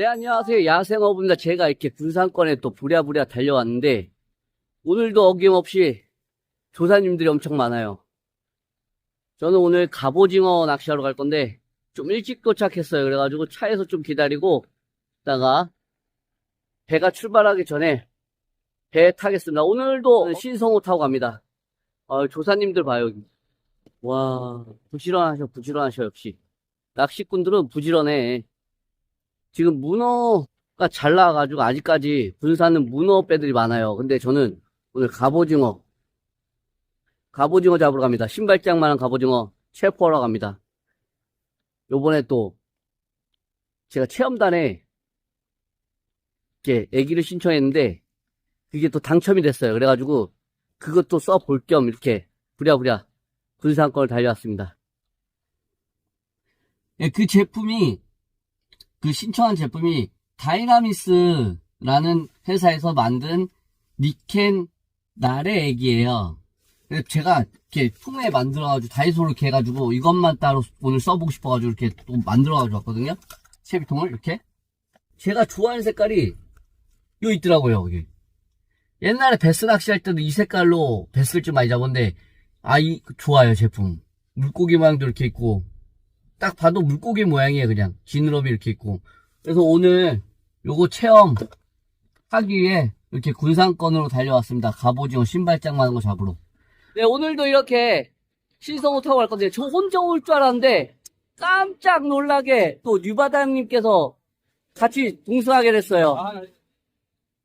네, 안녕하세요. 야생어부입니다. 제가 이렇게 군산권에 또 부랴부랴 달려왔는데, 오늘도 어김없이 조사님들이 엄청 많아요. 저는 오늘 갑오징어 낚시하러 갈 건데, 좀 일찍 도착했어요. 그래가지고 차에서 좀 기다리고, 있다가, 배가 출발하기 전에 배 타겠습니다. 오늘도 신성호 타고 갑니다. 어, 조사님들 봐요. 와, 부지런하셔, 부지런하셔, 역시. 낚시꾼들은 부지런해. 지금 문어가 잘 나와가지고 아직까지 군산은 문어 배들이 많아요. 근데 저는 오늘 갑오징어, 갑오징어 잡으러 갑니다. 신발장만한 갑오징어 체포하러 갑니다. 요번에 또 제가 체험단에 이렇게 애기를 신청했는데 그게 또 당첨이 됐어요. 그래가지고 그것도 써볼 겸 이렇게 부랴부랴 군산권을 달려왔습니다. 예, 그 제품이 그 신청한 제품이 다이나미스라는 회사에서 만든 니켄 나래 액이에요. 제가 이렇게 품에 만들어가지고 다이소로 이렇게 해가지고 이것만 따로 오늘 써보고 싶어가지고 이렇게 또 만들어가지고 왔거든요. 채비통을 이렇게. 제가 좋아하는 색깔이 요 있더라고요, 여기. 옛날에 베스 낚시할 때도 이 색깔로 베스를 좀 많이 잡았는데, 아, 이, 좋아요, 제품. 물고기 모양도 이렇게 있고, 딱 봐도 물고기 모양이에요, 그냥. 지느러미 이렇게 있고. 그래서 오늘 요거 체험 하기 위해 이렇게 군산권으로 달려왔습니다. 갑오징어 신발장 많은 거 잡으러. 네, 오늘도 이렇게 신성호 타고 갈 건데, 저 혼자 올 줄 알았는데, 깜짝 놀라게 또 뉴바다님께서 같이 동승하게 됐어요.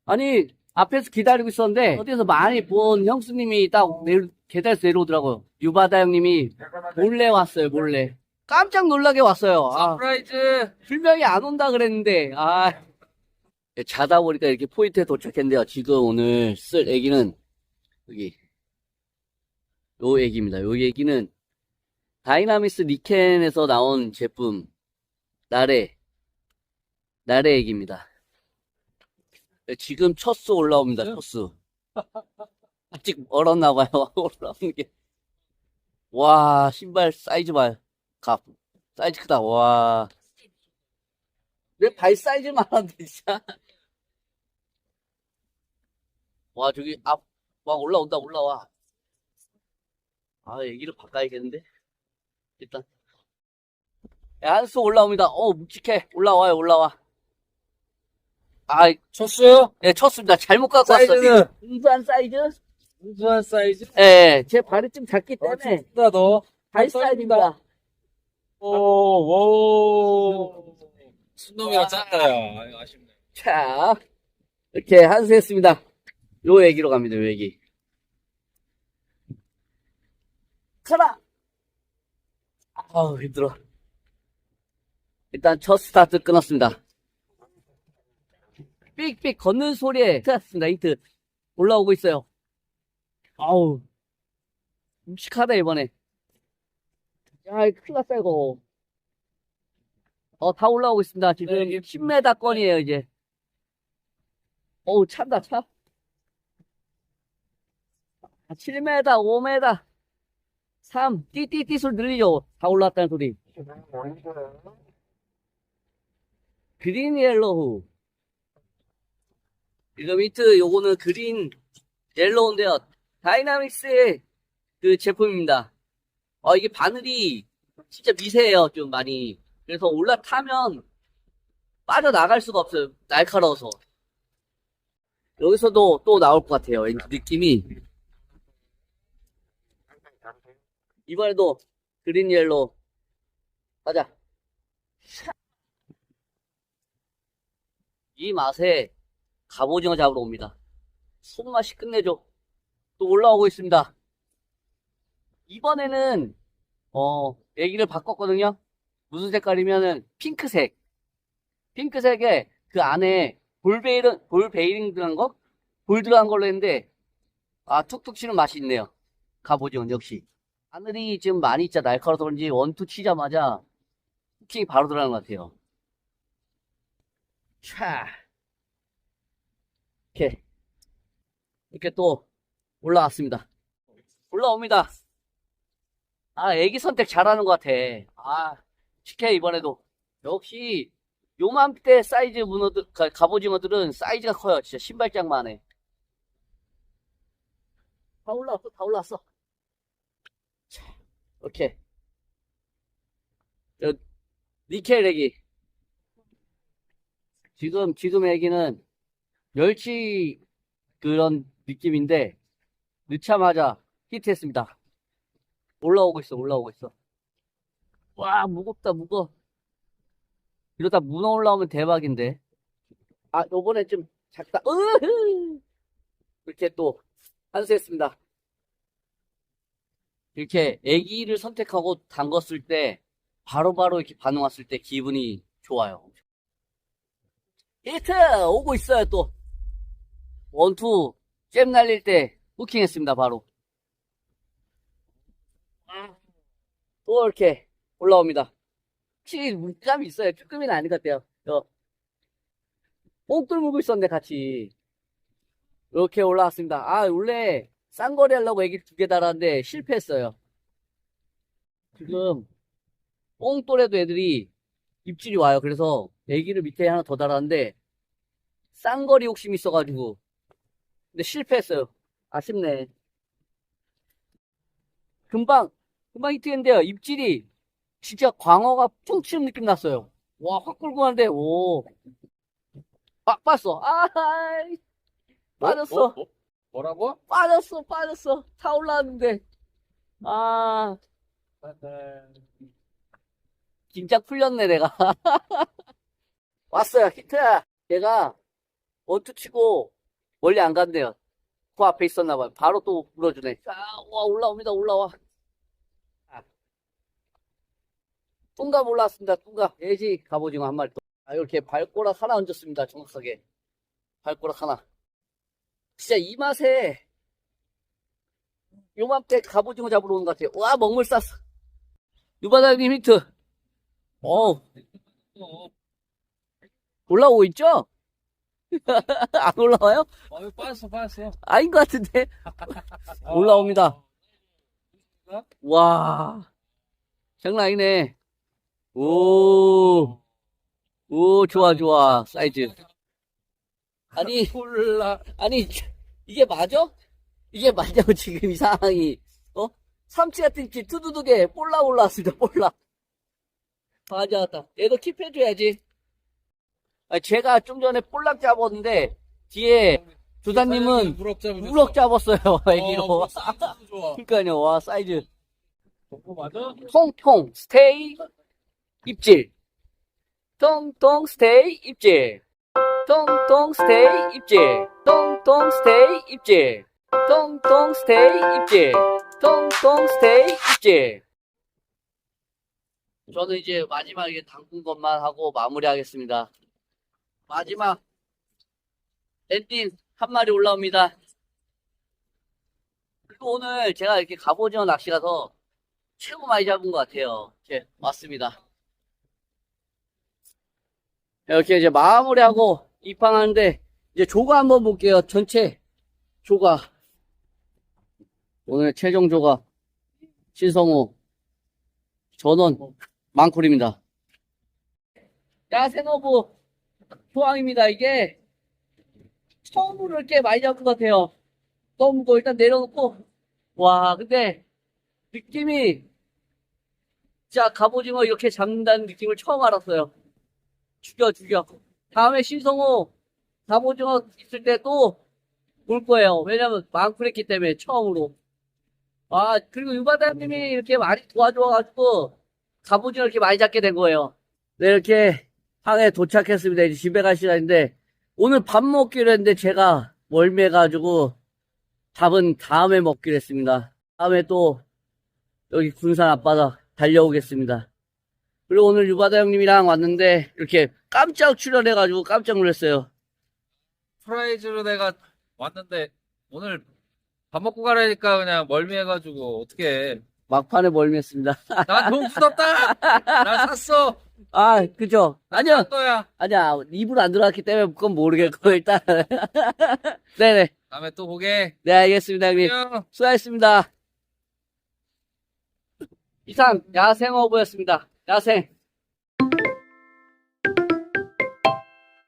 아니, 앞에서 기다리고 있었는데, 어디서 많이 본 형수님이 딱 내려, 계단에서 내려오더라고요. 유바다 형님이 몰래 왔어요, 몰래. 깜짝 놀라게 왔어요. 아, 서프라이즈. 분명히 안 온다 그랬는데, 아. 자다 보니까 이렇게 포인트에 도착했는데요. 지금 오늘 쓸 애기는, 여기, 요 애기입니다. 요 애기는, 다이나미스 니켄에서 나온 제품, 나래, 나래 애기입니다. 네, 지금 첫 수 올라옵니다, 첫 수. 아직 멀었나 봐요, 올라오는 게. 와, 신발 사이즈 봐요. 갑. 사이즈 크다, 와. 내 발 사이즈만 한데, 진짜. 와, 저기, 앞, 와, 올라온다, 올라와. 아, 얘기를 바꿔야겠는데? 일단. 야, 한수 올라옵니다. 어, 묵직해. 올라와요, 올라와. 아, 쳤어요? 예, 쳤습니다. 잘못 갖고 왔어요. 사이즈는? 우수한 사이즈? 우수한 사이즈? 예, 제 발이 좀 작기 때문에 다 너. 발 사이즈입니다. 오, 오. 순놈이랑 짰다요. 아유, 아쉽네. 자, 이렇게 한수했습니다. 요 얘기로 갑니다, 요 얘기. 가라! 아우, 힘들어. 일단 첫 스타트 끊었습니다. 삑삑 걷는 소리에 찾았습니다, 힌트. 올라오고 있어요. 아우, 묵직하다, 이번에. 야, 큰일 났다, 이거. 어, 다 올라오고 있습니다. 지금 네, 10m 건이에요, 이제. 어우, 찬다, 차. 아, 7m, 5m, 3, 띠띠띠 소리 들리죠? 다 올라왔다는 소리. 그린 옐로우. 이거 미트, 요거는 그린 옐로우인데요. 다이나믹스의 그 제품입니다. 어, 이게 바늘이 진짜 미세해요, 좀 많이. 그래서 올라타면 빠져나갈 수가 없어요. 날카로워서. 여기서도 또 나올 것 같아요. 느낌이. 이번에도 그린 옐로. 가자. 이 맛에 갑오징어 잡으러 옵니다. 손맛이 끝내줘. 또 올라오고 있습니다. 이번에는, 어, 얘기를 바꿨거든요. 무슨 색깔이면은 핑크색. 핑크색에 그 안에 볼베이링, 볼베이링 들어간 거? 볼 들어간 걸로 했는데, 아, 툭툭 치는 맛이 있네요. 갑오징어 역시. 하늘이 지금 많이 있자 날카로워서 그런지 원투 치자마자 후킹이 바로 들어가는 것 같아요. 차. 이렇게. 이렇게 또 올라왔습니다. 올라옵니다. 아, 애기 선택 잘하는 것 같아. 아, 치케 이번에도. 역시 요맘때 사이즈 문어들, 가- 갑오징어들은 사이즈가 커요. 진짜 신발장만 해. 다 올라왔어, 다 올라왔어. 자, 오케이. 저, 니켈 애기. 지금, 지금 애기는 멸치 그런 느낌인데, 넣자마자 히트했습니다. 올라오고 있어, 올라오고 있어. 와, 무겁다, 무거워. 이러다 문어 올라오면 대박인데. 아, 요번에 좀 작다. 으흐! 이렇게 또, 한수했습니다. 이렇게 애기를 선택하고 담궜을 때, 바로바로 이렇게 반응 왔을 때 기분이 좋아요. 히트! 오고 있어요, 또. 원투, 잼 날릴 때, 후킹 했습니다, 바로. 또 이렇게 올라옵니다. 확실히 물감이 있어요. 쭈꾸미는 아닌 것 같아요. 요. 뽕돌 물고 있었네, 같이. 이렇게 올라왔습니다. 아, 원래 쌍거리 하려고 애기 두 개 달았는데 실패했어요. 지금 뽕돌에도 애들이 입질이 와요. 그래서 애기를 밑에 하나 더 달았는데 쌍거리 욕심이 있어가지고 근데 실패했어요. 아쉽네. 금방 금방 히트했는데요. 입질이 진짜 광어가 퉁 치는 느낌 났어요. 와, 확 끌고 가는데, 오. 빠, 빠졌어. 아이. 빠졌어. 뭐, 뭐, 뭐라고? 빠졌어, 빠졌어. 다 올라왔는데. 아, 긴장 풀렸네, 내가. 왔어요, 히트야. 얘가 원투 치고 멀리 안 갔네요. 그 앞에 있었나봐요. 바로 또 물어주네. 자, 와, 올라옵니다, 올라와. 아. 뚱갑 올라왔습니다, 뚱갑. 예지 갑오징어 한 마리 또. 아, 이렇게 발꼬락 하나 얹었습니다, 정확하게. 발꼬락 하나. 진짜 이 맛에 요맘때 갑오징어 잡으러 오는 것 같아요. 와, 먹물 쌌어. 유바다님 힌트. 어, 올라오고 있죠? 안 올라와요? 어, 빠졌어, 빠졌어. 아닌 것 같은데. 올라옵니다. 와, 장난 아니네. 오, 오, 좋아, 좋아. 사이즈. 아니, 콜라. 아니, 이게 맞아? 이게 맞냐고, 지금 이 상황이. 어? 삼치 같은 기 두두두개 볼라 올라왔습니다, 볼라. 맞아, 왔다. 얘도 킵해줘야지. 아, 제가 좀 전에 볼락 잡았는데, 뒤에 조사님은 무럭 잡으셨어. 우럭 잡았어요, 애기로. 어, 사이즈도 좋아. 그러니까요, 와, 사이즈. 어, 맞아? 통통, 스테이, 입질. 통통, 스테이, 입질. 통통, 스테이, 입질. 통통, 스테이, 입질. 통통, 스테이, 입질. 통통, 스테이, 입질. 저는 이제 마지막에 담근 것만 하고 마무리하겠습니다. 마지막 엔딩 한 마리 올라옵니다. 그리고 오늘 제가 이렇게 갑오징어 낚시 가서 최고 많이 잡은 것 같아요. 이제 왔습니다. 이렇게 이제 마무리하고 입항하는데 이제 조가 한번 볼게요. 전체 조가 오늘 최종 조가 신성호 전원 망쿨입니다. 야생어부 조항입니다. 이게 처음으로 이렇게 많이 잡은 것 같아요. 너무 무거 일단 내려놓고 와 근데 느낌이 진짜 갑오징어 이렇게 잡는다는 느낌을 처음 알았어요. 죽여 죽여. 다음에 신성호 갑오징어 있을 때또볼 거예요. 왜냐면 망쿨했기 때문에 처음으로. 아 그리고 유바다님이 이렇게 많이 도와줘가지고 갑오징어 이렇게 많이 잡게 된 거예요. 네 이렇게 항에 도착했습니다. 이제 집에 갈 시간인데 오늘 밥 먹기로 했는데 제가 멀미해가지고 밥은 다음에 먹기로 했습니다. 다음에 또 여기 군산 앞바다 달려오겠습니다. 그리고 오늘 유바다 형님이랑 왔는데 이렇게 깜짝 출연해가지고 깜짝 놀랐어요. 프라이즈로 내가 왔는데 오늘 밥 먹고 가라니까 그냥 멀미해가지고 어떻게 막판에 멀미했습니다. 난돈 굳었다 난 샀어 아, 그죠? 아니요, 또야 아니야. 입으로 안 들어갔기 때문에 그건 모르겠고, 일단. 네네. 다음에 또 보게 네, 알겠습니다, 형님. 안녕 수고하셨습니다. 이상, 야생어부였습니다. 야생.